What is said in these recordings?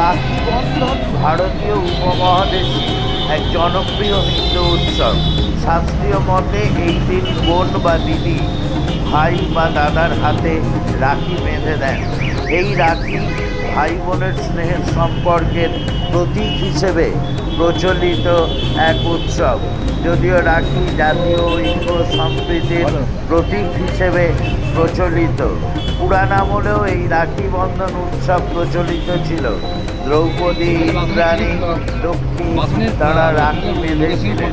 রাখি ভারতীয় উপমহাদেশে এক জনপ্রিয় হিন্দু উৎসব। শাস্ত্রীয় মতে, এই দিন বোন বা দিদি, ভাই বা দাদার হাতে রাখি বেঁধে দেন। এই রাখি ভাই বোনের স্নেহের সম্পর্কের প্রতীক হিসেবে প্রচলিত এক উৎসব। যদিও রাখি জাতীয় ঐক্য সম্প্রীতির প্রতীক হিসেবে প্রচলিত। পুরাণ আমলেও এই রাখি বন্ধন উৎসব প্রচলিত ছিল। দ্রৌপদী ইন্দ্রাণী লক্ষ্মী তারা রাখি বেঁধেছিলেন।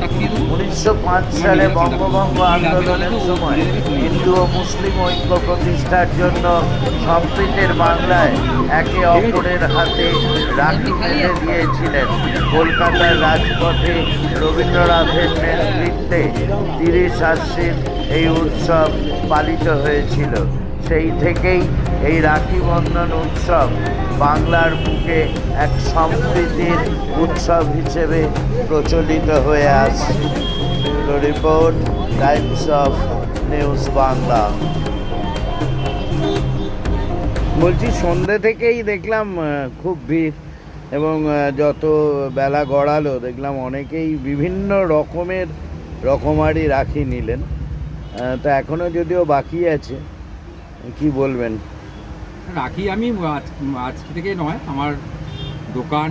উনিশশো পাঁচ সালে বঙ্গভঙ্গ আন্দোলনের সময় হিন্দু ও মুসলিম ঐক্য প্রতিষ্ঠার জন্য সম্প্রীতির বাংলায় একে অপরের হাতে রাখি বেঁধে দিয়েছিলেন। কলকাতার রাজপথে রবীন্দ্রনাথের নেতৃত্বে তিরিশ আশ্বিন এই উৎসব পালিত হয়েছিল। সেই থেকেই এই রাখি বন্ধন উৎসব বাংলার বুকে এক সম্প্রীতির উৎসব হিসেবে প্রচলিত হয়ে আসছে। Report Times of News Bangla. বলছি সন্ধ্যে থেকেই দেখলাম খুব ভিড়। এবং যত বেলা গড়ালো, দেখলাম অনেকেই বিভিন্ন রকমের রকমারি রাখি নিলেন। তা এখনও যদিও বাকি আছে, কি বলবেন? রাখি আমি আজ থেকে নয়, আমার দোকান,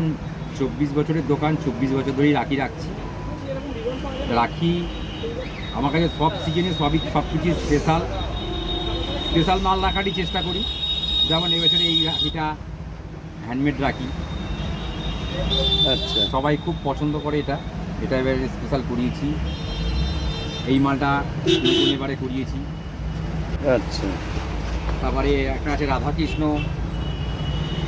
চব্বিশ বছরের দোকান, চব্বিশ বছর ধরেই রাখি রাখছি। রাখি আমার কাছে সব সিজনে সবই, সব কিছু স্পেশাল স্পেশাল মাল রাখারই চেষ্টা করি। যেমন এবছরে এই রাখিটা হ্যান্ডমেড রাখি। আচ্ছা। সবাই খুব পছন্দ করে এটা। এটা এবারে স্পেশাল করিয়েছি। এই মালটা নতুন এবারে করিয়েছি। আচ্ছা। তারপরে একটা আছে রাধাকৃষ্ণ।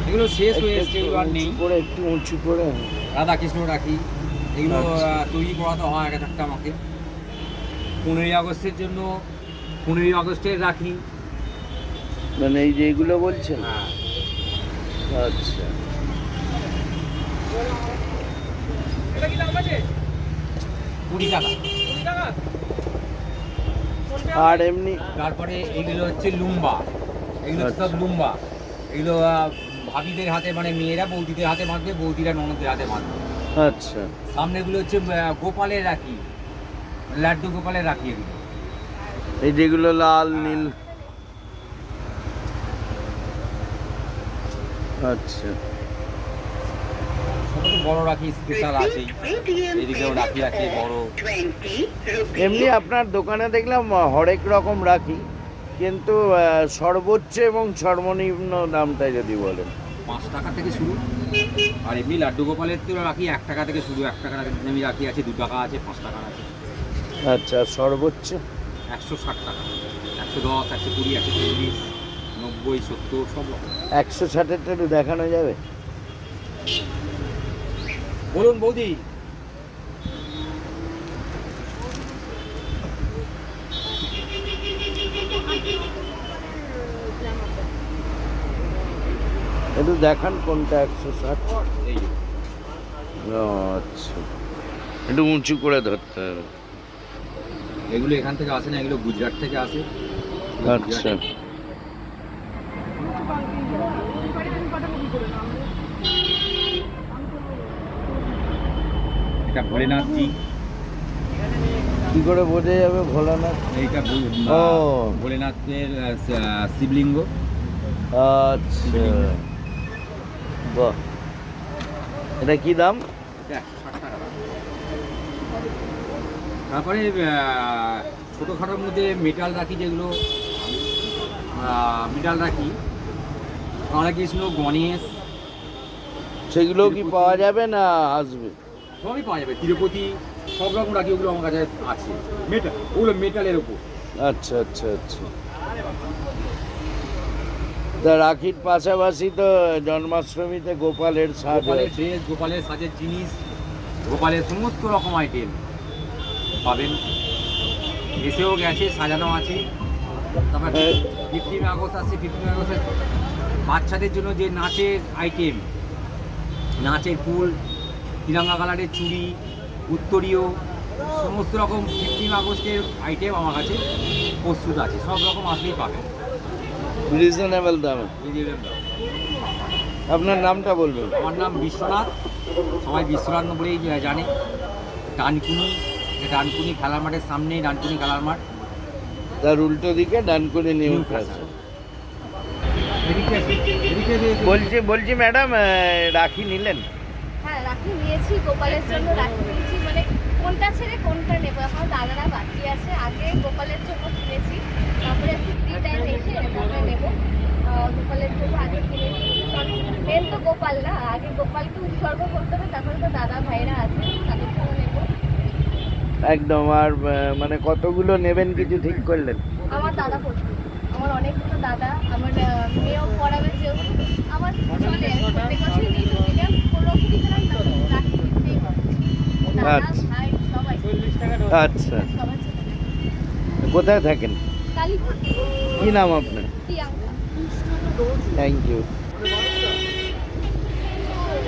এগুলো শেষ হয়ে এসছে এগুলো আর নেই। করে একটু উঁচু করে। রাধাকৃষ্ণ রাখি। এগুলো আচ্ছা। তৈরি করাতে হয় এক একটা আমাকে পনেরোই আগস্টের জন্য পনেরোই আগস্টের রাখি। মানে এই যে এইগুলো বলছেন? কুড়ি টাকা। আর এমনি তারপরে এগুলো হচ্ছে লুম্বা। এগুলো হচ্ছে সব আচ্ছা। লুম্বা। এগুলো ভাবিদের হাতে মানে মেয়েরা বৌদিদের হাতে বাঁধবে বৌদিরা ননদের হাতে বাঁধবে। আচ্ছা। সামনেগুলো হচ্ছে গোপালের রাখি। লাড্ডু গোপালের রাখি এগুলো। এই যেগুলো লাল নীল। আচ্ছা। বড় রাখি স্পেশাল আছেই এদিকেও রাখি আছে বড়। এমনি আপনার দোকানে দেখলাম হরেক রকম রাখি কিন্তু সর্বোচ্চ এবং সর্বনিম্ন দামটা যদি বলেন। পাঁচ টাকা থেকে শুরু। আর এমনি লাড্ডু গোপালের তো রাখি এক টাকা থেকে শুরু এক টাকা দামি রাখি আছে দু টাকা আছে পাঁচ টাকা আছে। আচ্ছা সর্বোচ্চ? একশো ষাট টাকা। একশো দশ একশো কুড়ি একশো চল্লিশ নব্বই সত্তর সব একশো ষাটেরটা একটু দেখানো যাবে? বলুন বৌদি। একটু দেখান কোনটা একশো ষাট আচ্ছা। একটু উঁচু করে ধরতে হবে। এগুলো এখান থেকে আসে না এগুলো গুজরাট থেকে আসে। আচ্ছা। এটা ভোলেনাথজি কি করে বোঝা যাবে ভোলানাথ? এইটা ও। ভোলেনাথের শিবলিঙ্গ। আচ্ছা। বাহ। এটা কি দাম। তারপরে ছোটোখাটোর মধ্যে মেটাল রাখি যেগুলো মেটাল রাখি। রাধাকৃষ্ণ গণেশ সেগুলো কি পাওয়া যাবে না আসবে? সবই পাওয়া যাবে। তিরুপতি সব রকম রাখি ওগুলো আমার কাছে আছে। মেটাল ওগুলো মেটালের ওপর আচ্ছা আচ্ছা আচ্ছা। তা রাখির পাশাপাশি তো জন্মাষ্টমীতে গোপালের সাজ গোপালের। ড্রেস গোপালের সাজের জিনিস গোপালের সমস্ত রকম আইটেম পাবেন। এসেও গেছে সাজানো আছে। তারপর হ্যাঁ। ফিফটিন আগস্ট আছে ফিফটিন আগস্টের বাচ্চাদের জন্য যে নাচের আইটেম নাচের ফুল তিরঙ্গা কালারের চুড়ি উত্তরীয় সমস্ত রকম ফিফটিন আগস্টের আইটেম আমার কাছে প্রস্তুত আছে সব রকম আসলেই পাবেন। রিজনেবল দামে। আপনার নামটা বলবেন। আমার নাম বিশ্বনাথ সবাই বিশ্বনাথ বলেই জানে। ডানকুনি ডানকুনি খেলার মাঠের সামনেই ডানকুনি খেলার মাঠ। তার উল্টো দিকে ডানকুনি নিউ। বলছি বলছি ম্যাডাম রাখি নিলেন? নিয়েছি গোপালের জন্য রাখি নিয়েছি মানে কোনটা ছেড়ে কোনটা নেব? এখন দাদারা বাকি আছে আগে গোপালের জন্য কিনেছি তারপরে একটু ফ্রি টাইম এসে তারপরে নেব। গোপালের জন্য আগে কিনেছি। মেন তো গোপাল না আগে গোপালকে উৎসর্গ করতে হবে তারপরে তো দাদা ভাইরা আছে তাদের জন্য নেব। একদম আর মানে কতগুলো নেবেন কিছু ঠিক করলেন? আমার দাদা পড়বে আমার অনেকগুলো দাদা আমার মেয়েও পড়াবে যেহেতু আমার চলে প্রত্যেক বছরই নিই টুপিটা কোনো কিছু রাখি দিতেই হবে দাদা আচ্ছা। আচ্ছা। কোথায় থাকেন? কি নাম আপনার? থ্যাংক ইউ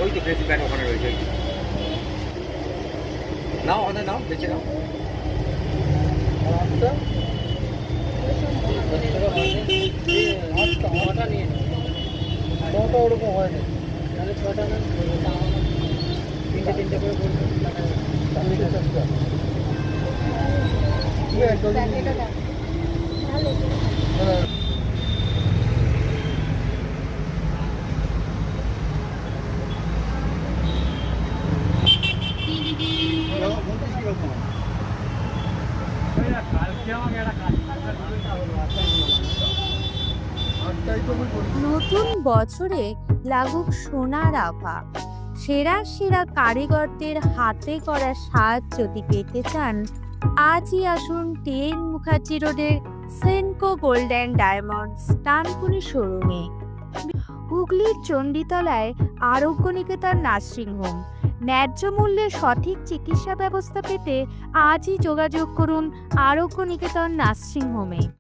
ওই তো প্যান্ট ওখানে রয়েছে। ওই তো। নাও ওখানে নাও বেঁচে নাও। এটা দেখ ভালো নতুন বছরে লাগুক সোনার আভা। সেরা সেরা কারিগরদের হাতে করা সাজ যদি পেতে চান, আজই আসুন টেন মুখার্জি রোডের Senco gold and diamonds Dankuni শোরুমে। হুগলির চণ্ডীতলায় আরোগ্য নিকেতন নার্সিং হোম। ন্যায্য মূল্যে সঠিক চিকিৎসা ব্যবস্থা পেতে আজই যোগাযোগ করুন আরোগ্য নিকেতন নার্সিং হোমে।